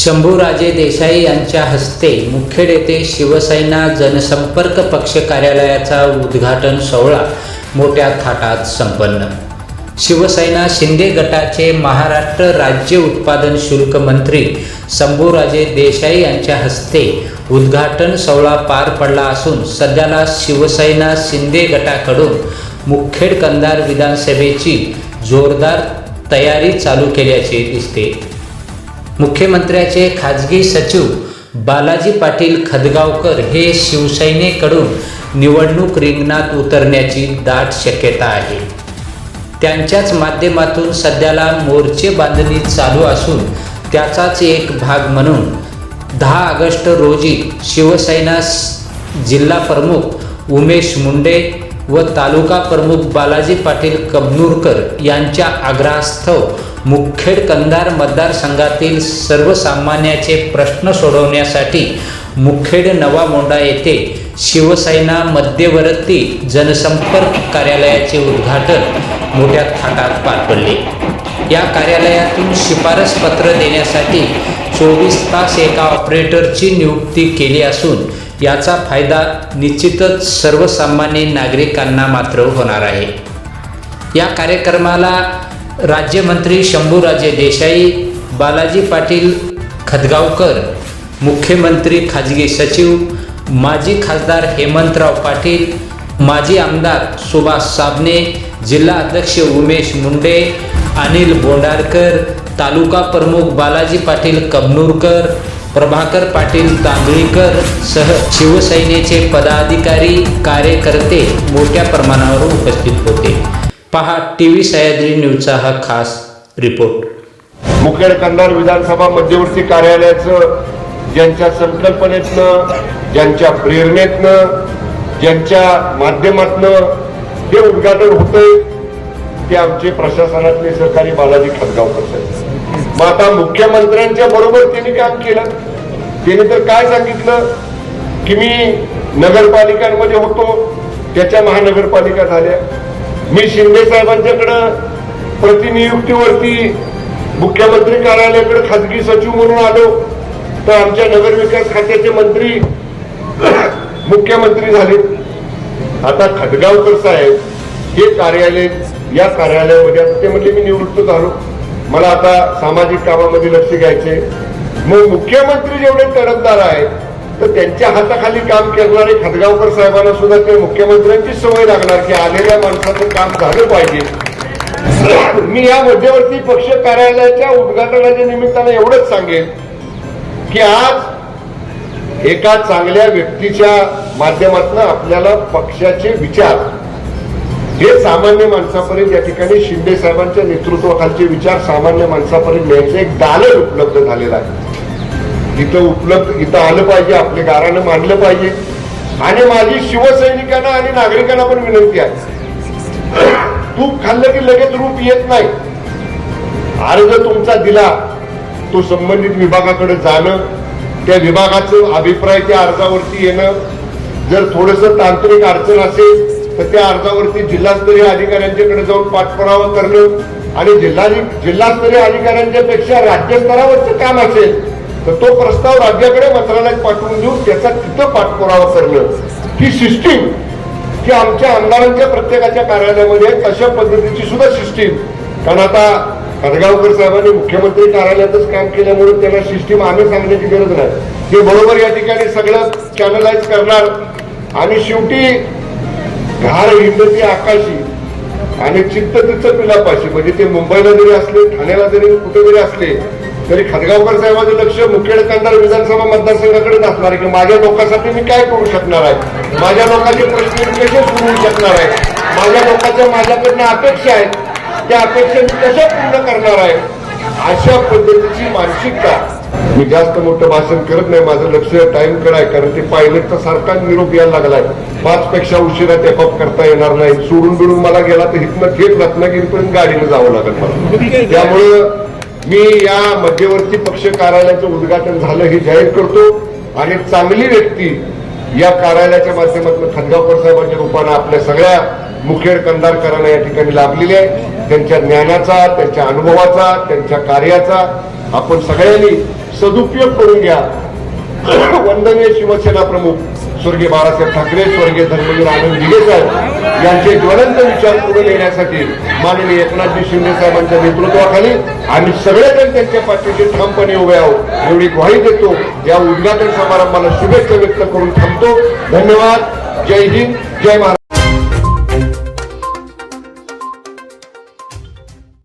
शंभूराजे देसाई यांच्या हस्ते मुखेड येथे शिवसेना जनसंपर्क पक्ष कार्यालयाचा उद्घाटन सोहळा मोठ्या थाटात संपन्न. शिवसेना शिंदे गटाचे महाराष्ट्र राज्य उत्पादन शुल्क मंत्री शंभूराजे देसाई यांच्या हस्ते उद्घाटन सोहळा पार पडला असून सध्याला शिवसेना शिंदे गटाकडून मुखेड कंधार विधानसभेची जोरदार तयारी चालू केल्याचे दिसते. मुख्यमंत्र्याचे खाजगी सचिव बालाजी पाटील खदगावकर हे शिवसेनेकडून निवडणूक रिंगणात उतरण्याची दाट शक्यता आहे. त्यांच्याच माध्यमातून सध्याला मोर्चे बांधणी चालू असून त्याचाच एक भाग म्हणून दहा ऑगस्ट रोजी शिवसेना जिल्हा प्रमुख उमेश मुंडे व तालुका प्रमुख बालाजी पाटील कबनूरकर यांच्या आग्रहास्तव मुखेड कंधार मतदारसंघातील सर्वसामान्याचे प्रश्न सोडवण्यासाठी मुखेड नवा मोंडा येथे शिवसेना मध्यवर्ती जनसंपर्क कार्यालयाचे उद्घाटन मोठ्या थाटात पार पडले. या कार्यालयातून शिफारस पत्र देण्यासाठी चोवीस तास एका ऑपरेटरची नियुक्ती केली असून याचा फायदा निश्चितच सर्वसामान्य नागरिकांना मात्र होणार आहे. या कार्यक्रमाला राज्यमंत्री शंभूराजे देसाई बालाजी पाटील खदगावकर मुख्यमंत्री खाजगी सचिव माजी खासदार हेमंतराव पाटील माजी आमदार सुभाष साबणे जिल्हा अध्यक्ष उमेश मुंडे अनिल बोंडारकर तालुका प्रमुख बालाजी पाटील कबनूरकर प्रभाकर पाटील तांदळीकर सह शिवसेनेचे पदाधिकारी कार्यकर्ते मोठ्या प्रमाणावर उपस्थित होते. पहा टी व्ही सह्याद्री न्यूजचा हा खास रिपोर्ट. मुखेड कंधार विधानसभा मध्यवर्ती कार्यालयाचं ज्यांच्या संकल्पनेतनं ज्यांच्या प्रेरणेतनं ज्यांच्या माध्यमातनं हे उद्घाटन होतंय ते आमचे प्रशासनातले सहकारी बालाजी खतगावकर साहेब. मग आता मुख्यमंत्र्यांच्या बरोबर त्यांनी काम केलं. त्यांनी तर काय सांगितलं? की मी नगरपालिकांमध्ये होतो त्याच्या महानगरपालिका झाल्या. मी शिंदे साहेबांच्याकडं प्रतिनियुक्तीवरती मुख्यमंत्री कार्यालयाकडे खाजगी सचिव म्हणून आलो. तर आमच्या नगरविकास खात्याचे मंत्री मुख्यमंत्री झाले. आता खडगावकर साहेब हे कार्यालय या कार्यालयामध्ये ते म्हणजे मी निवृत्त झालो. मला आता सामाजिक कामामध्ये लक्ष घ्यायचे मग मुख्यमंत्री जेवढे तडफदार आहेत तर त्यांच्या हाताखाली काम करणारे खदगावकर साहेबांना सुद्धा ते मुख्यमंत्र्यांची सवय लागणार की आलेल्या माणसाचं काम झालं पाहिजे. मी या मध्यवर्ती पक्ष कार्यालयाच्या उद्घाटनाच्या निमित्तानं एवढंच सांगेन की आज एका चांगल्या व्यक्तीच्या माध्यमातून आपल्याला पक्षाचे विचार हे सामान्य माणसापर्यंत या ठिकाणी शिंदे साहेबांच्या नेतृत्वाखालचे विचार सामान्य माणसापर्यंत न्यायचं एक दालन उपलब्ध झालेलं आहे. इथं उपलब्ध इथं आलं पाहिजे आपले गारानं मानलं पाहिजे. आणि माझी शिवसैनिकांना आणि नागरिकांना पण विनंती आहे. तूप खाल्लं की लगेच रूप येत नाही. अर्ज तुमचा दिला तो संबंधित विभागाकडे जाणं त्या विभागाचं अभिप्राय त्या अर्जावरती येणं. जर थोडस तांत्रिक अडचण असेल तर त्या अर्जावरती जिल्हास्तरीय अधिकाऱ्यांच्याकडे जाऊन पाठपुरावा करणं आणि जिल्हा जिल्हास्तरीय अधिकाऱ्यांच्या पेक्षा राज्यस्तरावरचं काम असेल तर तो प्रस्ताव राज्याकडे मंत्रालयात पाठवून देऊन त्याचा तिथं पाठपुरावा करणं. ही सिस्टीम की आमच्या आमदारांच्या प्रत्येकाच्या कार्यालयामध्ये तशा पद्धतीची सुद्धा सिस्टीम. कारण आता खडगावकर साहेबांनी मुख्यमंत्री कार्यालयातच काम केल्यामुळे त्यांना सिस्टीम आम्ही सांगण्याची गरज नाही. ते बरोबर या ठिकाणी सगळं चॅनलाइज करणार. आणि शेवटी घार हिंदती आकाशी आणि चित्त तिचं पिलापाशी म्हणजे ते मुंबईला जरी असले ठाण्याला जरी कुठे जरी असले तरी खदगावकर साहेबांचं लक्ष मुखेड कंदार विधानसभा मतदारसंघाकडेच असणार आहे की माझ्या लोकांसाठी मी काय करू शकणार आहे? माझ्या लोकांचे प्रश्न कसे सोडवू शकणार आहे? माझ्या लोकांच्या माझ्याकडनं अपेक्षा आहेत. त्या अपेक्षा मी कशा पूर्ण करणार आहे? अशा पद्धतीची मानसिकता मी जास्त मोठं भाषण करत नाही. माझं लक्ष टाइम आहे. कारण ते पायलटचा सारखा निरोप यायला लागलाय. पाच पेक्षा उशिरा टेपअप करता येणार नाही. सोडून बिडून मला गेला तर इथनं थेट रत्नागिरीपर्यंत गाडीनं जावं लागेल मला. त्यामुळं मी या मध्यवर्ती पक्ष कार्यालयाचं उद्घाटन झालं हे जाहीर करतो. आणि चांगली व्यक्ती या कार्यालयाच्या माध्यमातून खदगावकर साहेबांच्या रूपानं आपल्या सगळ्या मुखेड कंदारकरांना या ठिकाणी लाभलेली आहे. त्यांच्या ज्ञानाचा त्यांच्या अनुभवाचा त्यांच्या कार्याचा आपण सगळ्यांनी सदुपयोग करून घ्या. वंदनीय शिवसेना प्रमुख स्वर्गीय बाळासाहेब ठाकरे स्वर्गीय धर्मवीर आनंद दिगे साहेब यांचे ज्वलंत विचार पुढे नेण्यासाठी माननीय एकनाथजी शिंदे साहेबांच्या नेतृत्वाखाली आम्ही सगळेजण त्यांच्या पाठीशी ठामपणे उभे आहोत. एवढी ग्वाही देतो. या उद्घाटन समारंभाला शुभेच्छा व्यक्त करून थांबतो. धन्यवाद. जय हिंद. जय महाराज